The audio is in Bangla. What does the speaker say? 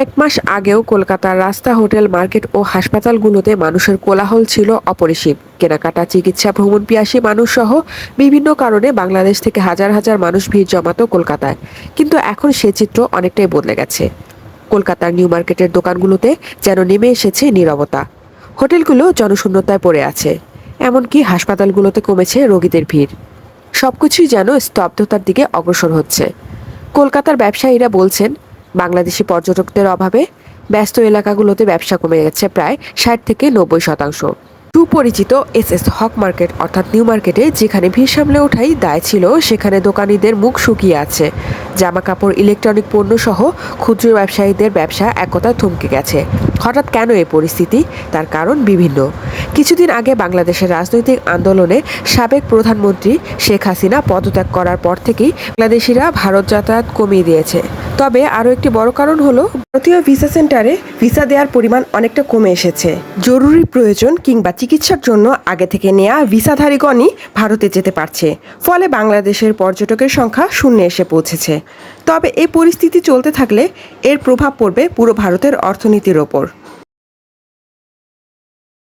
এক মাস আগেও কলকাতার রাস্তা, হোটেল, মার্কেট ও হাসপাতালগুলোতে মানুষের কোলাহল ছিল অপরিসীম। কেনাকাটা, চিকিৎসা, ভ্রমণ পিয়াসী মানুষ সহ বিভিন্ন কারণে বাংলাদেশ থেকে হাজার হাজার মানুষ ভিড় জমাতো কলকাতায়। কিন্তু এখন সে চিত্র অনেকটাই বদলে গেছে। কলকাতার নিউ মার্কেটের দোকানগুলোতে যেন নেমে এসেছে নীরবতা। হোটেলগুলো জনশূন্যতায় পড়ে আছে, এমনকি হাসপাতালগুলোতে কমেছে রোগীদের ভিড়। সবকিছুই যেন স্তব্ধতার দিকে অগ্রসর হচ্ছে। কলকাতার ব্যবসায়ীরা বলছেন বাংলাদেশি পর্যটকদের অভাবে ব্যস্ত এলাকাগুলোতে ব্যবসা কমে গেছে প্রায় ষাট থেকে নব্বই শতাংশ। সুপরিচিত এস এস হক মার্কেট অর্থাৎ নিউ মার্কেটে যেখানে ভিড় সামলে ওঠাই দায় ছিল, সেখানে দোকানিদের মুখ শুকিয়ে আছে। জামা কাপড় ইলেকট্রনিক পণ্য সহ ক্ষুদ্র ব্যবসায়ীদের ব্যবসা একতায় থমকে গেছে। হঠাৎ কেন এই পরিস্থিতি? তার কারণ বিভিন্ন। কিছুদিন আগে বাংলাদেশের রাজনৈতিক আন্দোলনে সাবেক প্রধানমন্ত্রী শেখ হাসিনা পদত্যাগ করার পর থেকেই বাংলাদেশিরা ভারত যাতায়াত কমিয়ে দিয়েছে। তবে আরও একটি বড় কারণ হলো, ভারতীয় ভিসা সেন্টারে ভিসা দেওয়ার পরিমাণ অনেকটা কমে এসেছে। জরুরি প্রয়োজন কিংবা চিকিৎসার জন্য আগে থেকে নেওয়া ভিসাধারীগণই ভারতে যেতে পারছে। ফলে বাংলাদেশের পর্যটকের সংখ্যা শূন্যে এসে পৌঁছেছে। তবে এই পরিস্থিতি চলতে থাকলে এর প্রভাব পড়বে পুরো ভারতের অর্থনীতির ওপর।